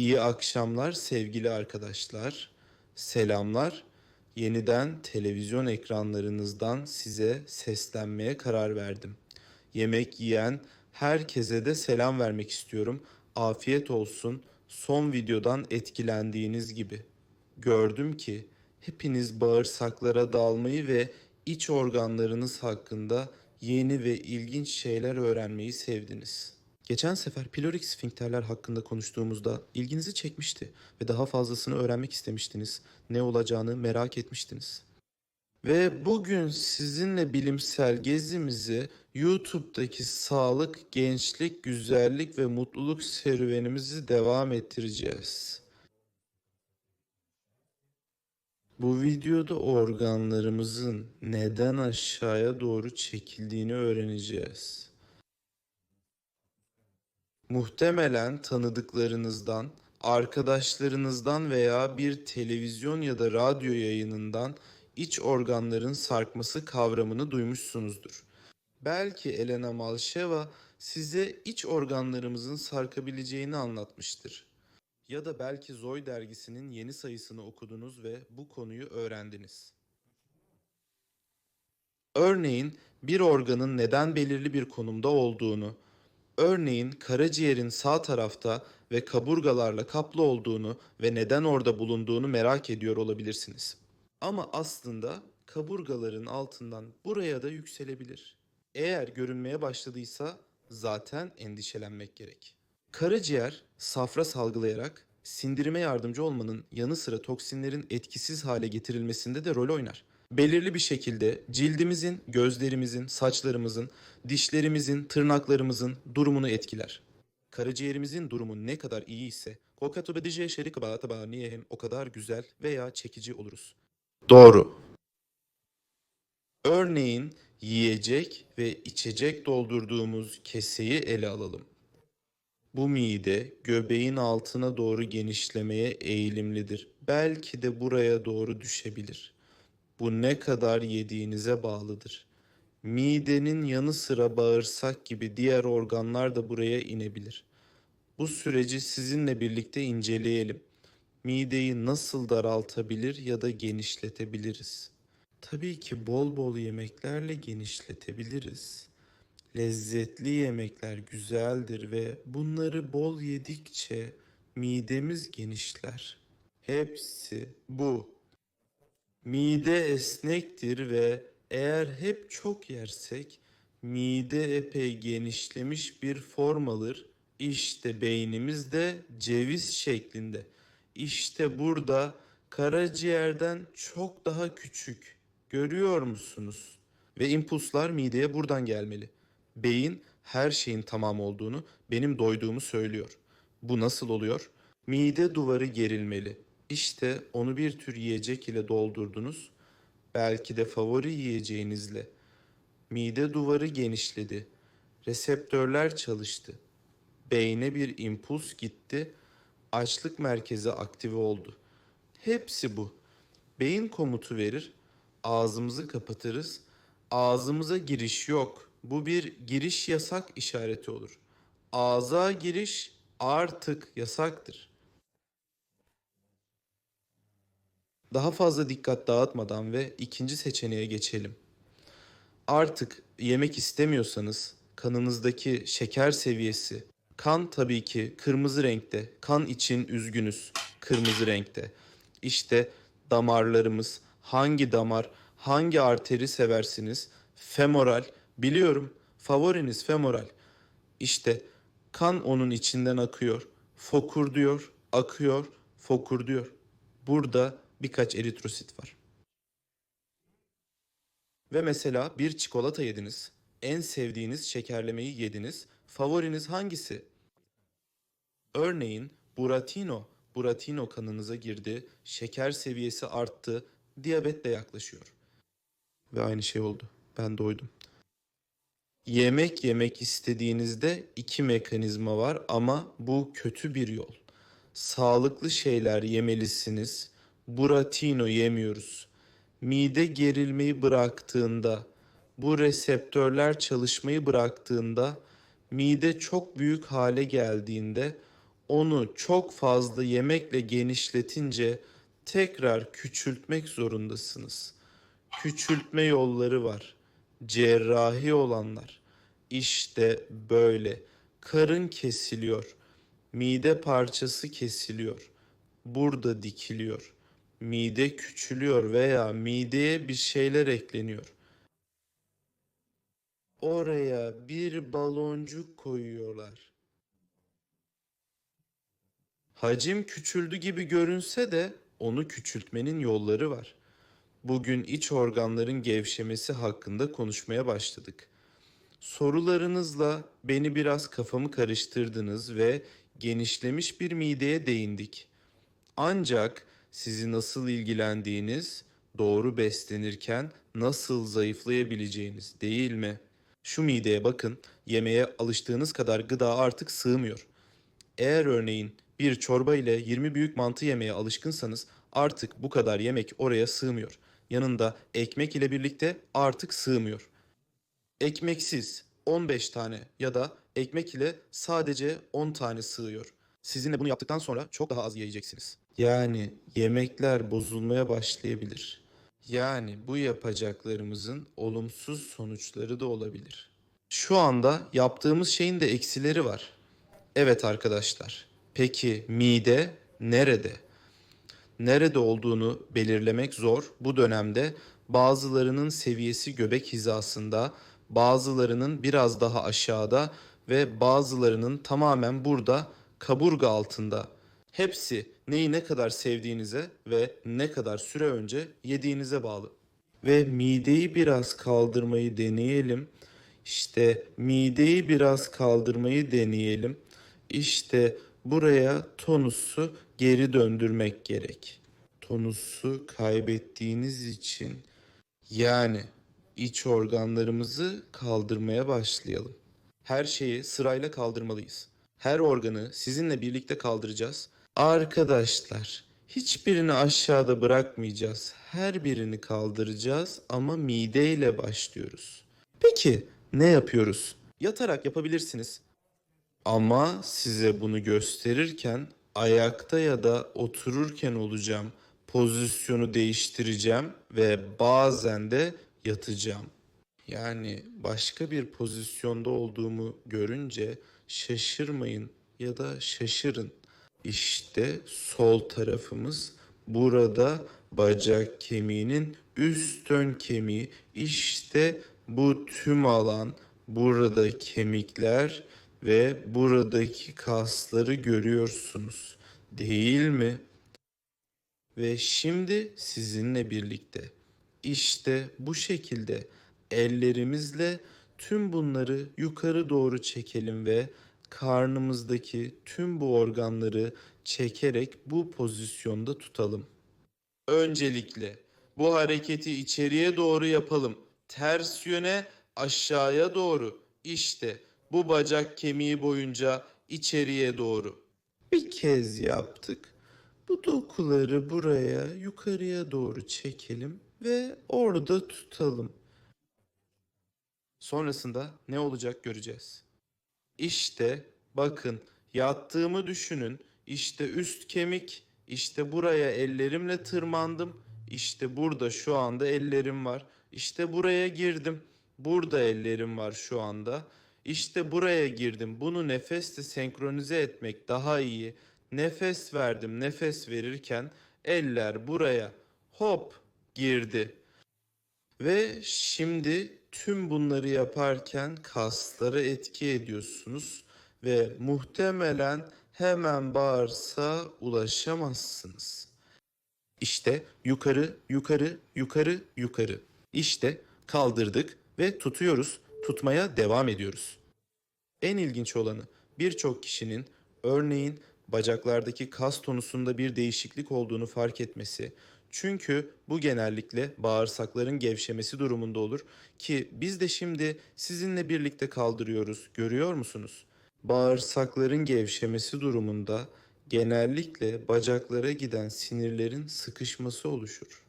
İyi akşamlar sevgili arkadaşlar. Selamlar. Yeniden televizyon ekranlarınızdan size seslenmeye karar verdim. Yemek yiyen herkese de selam vermek istiyorum. Afiyet olsun. Son videodan etkilendiğiniz gibi. Gördüm ki hepiniz bağırsaklara dalmayı ve iç organlarınız hakkında yeni ve ilginç şeyler öğrenmeyi sevdiniz. Geçen sefer pilorik sfinkterler hakkında konuştuğumuzda ilginizi çekmişti ve daha fazlasını öğrenmek istemiştiniz. Ne olacağını merak etmiştiniz. Ve bugün sizinle bilimsel gezimizi YouTube'daki sağlık, gençlik, güzellik ve mutluluk serüvenimizi devam ettireceğiz. Bu videoda organlarımızın neden aşağıya doğru çekildiğini öğreneceğiz. Muhtemelen tanıdıklarınızdan, arkadaşlarınızdan veya bir televizyon ya da radyo yayınından iç organların sarkması kavramını duymuşsunuzdur. Belki Elena Malsheva size iç organlarımızın sarkabileceğini anlatmıştır. Ya da belki Zoe dergisinin yeni sayısını okudunuz ve bu konuyu öğrendiniz. Örneğin bir organın neden belirli bir konumda olduğunu, örneğin karaciğerin sağ tarafta ve kaburgalarla kaplı olduğunu ve neden orada bulunduğunu merak ediyor olabilirsiniz. Ama aslında kaburgaların altından buraya da yükselebilir. Eğer görünmeye başladıysa zaten endişelenmek gerek. Karaciğer safra salgılayarak sindirime yardımcı olmanın yanı sıra toksinlerin etkisiz hale getirilmesinde de rol oynar. Belirli bir şekilde cildimizin, gözlerimizin, saçlarımızın, dişlerimizin, tırnaklarımızın durumunu etkiler. Karaciğerimizin durumu ne kadar iyi ise kokatubedice şerikabatabaniyehim o kadar güzel veya çekici oluruz. Doğru. Örneğin yiyecek ve içecek doldurduğumuz keseyi ele alalım. Bu mide göbeğin altına doğru genişlemeye eğilimlidir. Belki de buraya doğru düşebilir. Bu ne kadar yediğinize bağlıdır. Midenin yanı sıra bağırsak gibi diğer organlar da buraya inebilir. Bu süreci sizinle birlikte inceleyelim. Mideyi nasıl daraltabilir ya da genişletebiliriz? Tabii ki bol bol yemeklerle genişletebiliriz. Lezzetli yemekler güzeldir ve bunları bol yedikçe midemiz genişler. Hepsi bu. Mide esnektir ve eğer hep çok yersek mide epey genişlemiş bir form alır. İşte beynimiz de ceviz şeklinde. İşte burada karaciğerden çok daha küçük. Görüyor musunuz? Ve impulslar mideye buradan gelmeli. Beyin her şeyin tamam olduğunu, benim doyduğumu söylüyor. Bu nasıl oluyor? Mide duvarı gerilmeli. İşte onu bir tür yiyecek ile doldurdunuz. Belki de favori yiyeceğinizle. Mide duvarı genişledi. Reseptörler çalıştı. Beyne bir impuls gitti. Açlık merkezi aktive oldu. Hepsi bu. Beyin komutu verir. Ağzımızı kapatırız. Ağzımıza giriş yok. Bu bir giriş yasak işareti olur. Ağza giriş artık yasaktır. Daha fazla dikkat dağıtmadan ve ikinci seçeneğe geçelim. Artık yemek istemiyorsanız kanınızdaki şeker seviyesi, kan tabii ki kırmızı renkte, kan için üzgünüz, kırmızı renkte. İşte damarlarımız, hangi damar, hangi arteri seversiniz? Femoral, biliyorum, favoriniz femoral. İşte kan onun içinden akıyor, fokur diyor, akıyor, fokur diyor. Burada birkaç eritrosit var. Ve mesela bir çikolata yediniz. En sevdiğiniz şekerlemeyi yediniz. Favoriniz hangisi? Örneğin Buratino. Buratino kanınıza girdi. Şeker seviyesi arttı. Diyabet de yaklaşıyor. Ve aynı şey oldu. Ben doydum. Yemek yemek istediğinizde iki mekanizma var ama bu kötü bir yol. Sağlıklı şeyler yemelisiniz. Buratino yemiyoruz. Mide gerilmeyi bıraktığında, bu reseptörler çalışmayı bıraktığında, mide çok büyük hale geldiğinde onu çok fazla yemekle genişletince tekrar küçültmek zorundasınız. Küçültme yolları var. Cerrahi olanlar. İşte böyle. Karın kesiliyor. Mide parçası kesiliyor. Burada dikiliyor. Mide küçülüyor veya mideye bir şeyler ekleniyor. Oraya bir baloncuk koyuyorlar. Hacim küçüldü gibi görünse de onu küçültmenin yolları var. Bugün iç organların gevşemesi hakkında konuşmaya başladık. Sorularınızla beni biraz kafamı karıştırdınız ve genişlemiş bir mideye değindik. Ancak sizi nasıl ilgilendiğiniz, doğru beslenirken nasıl zayıflayabileceğiniz değil mi? Şu mideye bakın, yemeğe alıştığınız kadar gıda artık sığmıyor. Eğer örneğin bir çorba ile 20 büyük mantı yemeye alışkınsanız artık bu kadar yemek oraya sığmıyor. Yanında ekmek ile birlikte artık sığmıyor. Ekmeksiz 15 tane ya da ekmek ile sadece 10 tane sığıyor. Sizinle bunu yaptıktan sonra çok daha az yiyeceksiniz. Yani yemekler bozulmaya başlayabilir. Yani bu yapacaklarımızın olumsuz sonuçları da olabilir. Şu anda yaptığımız şeyin de eksileri var. Evet arkadaşlar. Peki mide nerede? Nerede olduğunu belirlemek zor. Bu dönemde bazılarının seviyesi göbek hizasında, bazılarının biraz daha aşağıda ve bazılarının tamamen burada kaburga altında. Hepsi neyi ne kadar sevdiğinize ve ne kadar süre önce yediğinize bağlı. Ve mideyi biraz kaldırmayı deneyelim. İşte mideyi biraz kaldırmayı deneyelim. İşte buraya tonusu geri döndürmek gerek. Tonusu kaybettiğiniz için yani iç organlarımızı kaldırmaya başlayalım. Her şeyi sırayla kaldırmalıyız. Her organı sizinle birlikte kaldıracağız. Arkadaşlar, hiçbirini aşağıda bırakmayacağız. Her birini kaldıracağız ama mideyle başlıyoruz. Peki ne yapıyoruz? Yatarak yapabilirsiniz. Ama size bunu gösterirken ayakta ya da otururken olacağım. Pozisyonu değiştireceğim ve bazen de yatacağım. Yani başka bir pozisyonda olduğumu görünce şaşırmayın ya da şaşırın. İşte sol tarafımız burada bacak kemiğinin üst ön kemiği. İşte bu tüm alan burada kemikler ve buradaki kasları görüyorsunuz. Değil mi? Ve şimdi sizinle birlikte işte bu şekilde ellerimizle tüm bunları yukarı doğru çekelim ve karnımızdaki tüm bu organları çekerek bu pozisyonda tutalım. Öncelikle bu hareketi içeriye doğru yapalım. Ters yöne aşağıya doğru. İşte bu bacak kemiği boyunca içeriye doğru. Bir kez yaptık. Bu dokuları buraya yukarıya doğru çekelim ve orada tutalım. Sonrasında ne olacak göreceğiz. İşte bakın yattığımı düşünün. İşte üst kemik, işte buraya ellerimle tırmandım. İşte burada şu anda ellerim var. İşte buraya girdim. Burada ellerim var şu anda. İşte buraya girdim. Bunu nefesle senkronize etmek daha iyi. Nefes verdim. Nefes verirken eller buraya hop girdi. Ve şimdi tüm bunları yaparken kaslara etki ediyorsunuz ve muhtemelen hemen bağırsa ulaşamazsınız. İşte yukarı, yukarı, yukarı, yukarı. İşte kaldırdık ve tutuyoruz, tutmaya devam ediyoruz. En ilginç olanı birçok kişinin örneğin bacaklardaki kas tonusunda bir değişiklik olduğunu fark etmesi. Çünkü bu genellikle bağırsakların gevşemesi durumunda olur ki biz de şimdi sizinle birlikte kaldırıyoruz. Görüyor musunuz? Bağırsakların gevşemesi durumunda genellikle bacaklara giden sinirlerin sıkışması oluşur.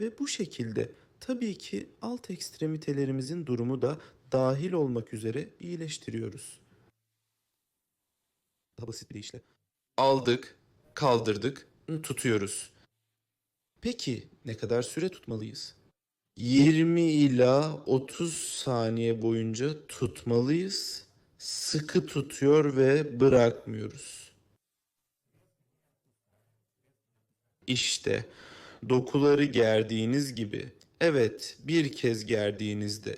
Ve bu şekilde tabii ki alt ekstremitelerimizin durumu da dahil olmak üzere iyileştiriyoruz. Daha basit bir deyişle. Aldık, kaldırdık, tutuyoruz. Peki ne kadar süre tutmalıyız? 20 ila 30 saniye boyunca tutmalıyız. Sıkı tutuyor ve bırakmıyoruz. İşte dokuları gerdiğiniz gibi. Evet, bir kez gerdiğinizde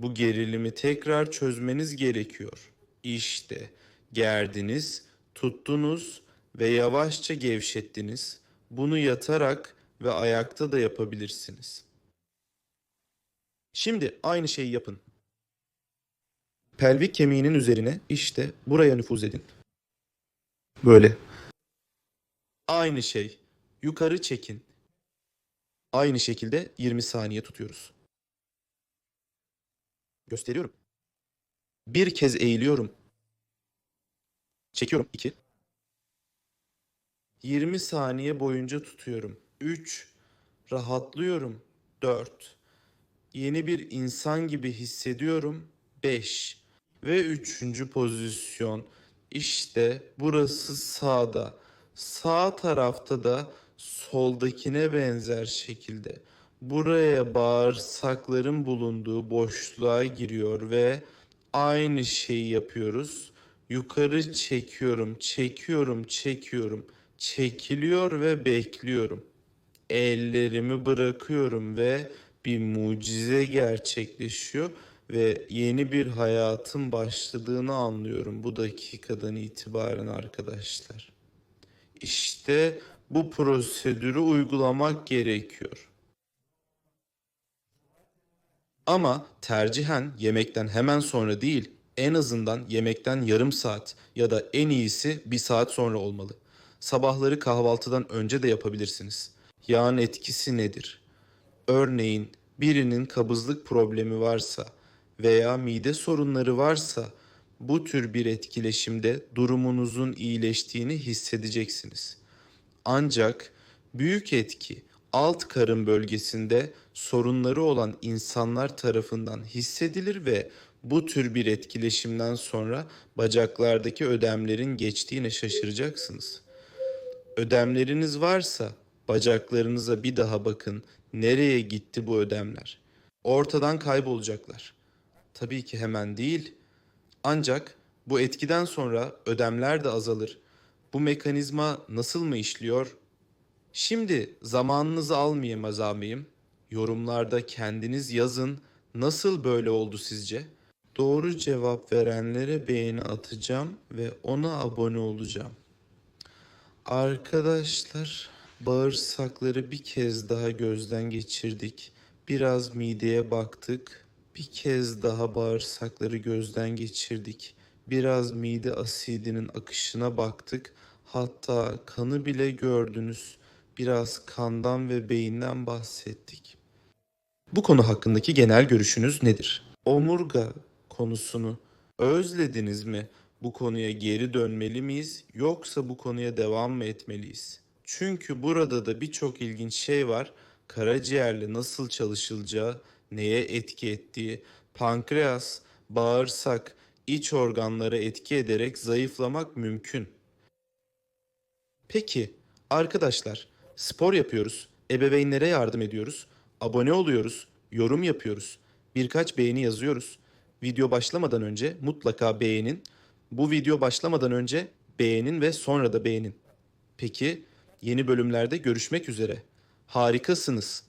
bu gerilimi tekrar çözmeniz gerekiyor. İşte gerdiniz, tuttunuz ve yavaşça gevşettiniz. Bunu yatarak ve ayakta da yapabilirsiniz. Şimdi aynı şeyi yapın. Pelvik kemiğinin üzerine işte buraya nüfuz edin. Böyle. Aynı şey. Yukarı çekin. Aynı şekilde 20 saniye tutuyoruz. Gösteriyorum. Bir kez eğiliyorum. Çekiyorum. 2. 20 saniye boyunca tutuyorum. 3. Rahatlıyorum. 4. Yeni bir insan gibi hissediyorum. 5. Ve üçüncü pozisyon. İşte burası sağda. Sağ tarafta da soldakine benzer şekilde. Buraya bağırsakların bulunduğu boşluğa giriyor ve aynı şeyi yapıyoruz. Yukarı çekiyorum, çekiyorum, çekiyorum. Çekiliyor ve bekliyorum. Ellerimi bırakıyorum ve bir mucize gerçekleşiyor ve yeni bir hayatın başladığını anlıyorum bu dakikadan itibaren arkadaşlar. İşte bu prosedürü uygulamak gerekiyor. Ama tercihen yemekten hemen sonra değil, en azından yemekten yarım saat ya da en iyisi bir saat sonra olmalı. Sabahları kahvaltıdan önce de yapabilirsiniz. Yağın etkisi nedir? Örneğin birinin kabızlık problemi varsa veya mide sorunları varsa bu tür bir etkileşimde durumunuzun iyileştiğini hissedeceksiniz. Ancak büyük etki alt karın bölgesinde sorunları olan insanlar tarafından hissedilir ve bu tür bir etkileşimden sonra bacaklardaki ödemlerin geçtiğine şaşıracaksınız. Ödemleriniz varsa bacaklarınıza bir daha bakın. Nereye gitti bu ödemler? Ortadan kaybolacaklar. Tabii ki hemen değil. Ancak bu etkiden sonra ödemler de azalır. Bu mekanizma nasıl mı işliyor? Şimdi zamanınızı almayayım azamayım. Yorumlarda kendiniz yazın. Nasıl böyle oldu sizce? Doğru cevap verenlere beğeni atacağım ve ona abone olacağım. Arkadaşlar, bağırsakları bir kez daha gözden geçirdik. Biraz mideye baktık. Bir kez daha bağırsakları gözden geçirdik. Biraz mide asidinin akışına baktık. Hatta kanı bile gördünüz. Biraz kandan ve beyinden bahsettik. Bu konu hakkındaki genel görüşünüz nedir? Omurga konusunu özlediniz mi? Bu konuya geri dönmeli miyiz yoksa bu konuya devam mı etmeliyiz? Çünkü burada da birçok ilginç şey var. Karaciğerle nasıl çalışılacağı, neye etki ettiği, pankreas, bağırsak, iç organlara etki ederek zayıflamak mümkün. Peki arkadaşlar spor yapıyoruz, ebeveynlere yardım ediyoruz, abone oluyoruz, yorum yapıyoruz, birkaç beğeni yazıyoruz. Video başlamadan önce mutlaka beğenin. Bu video başlamadan önce beğenin ve sonra da beğenin. Peki yeni bölümlerde görüşmek üzere. Harikasınız.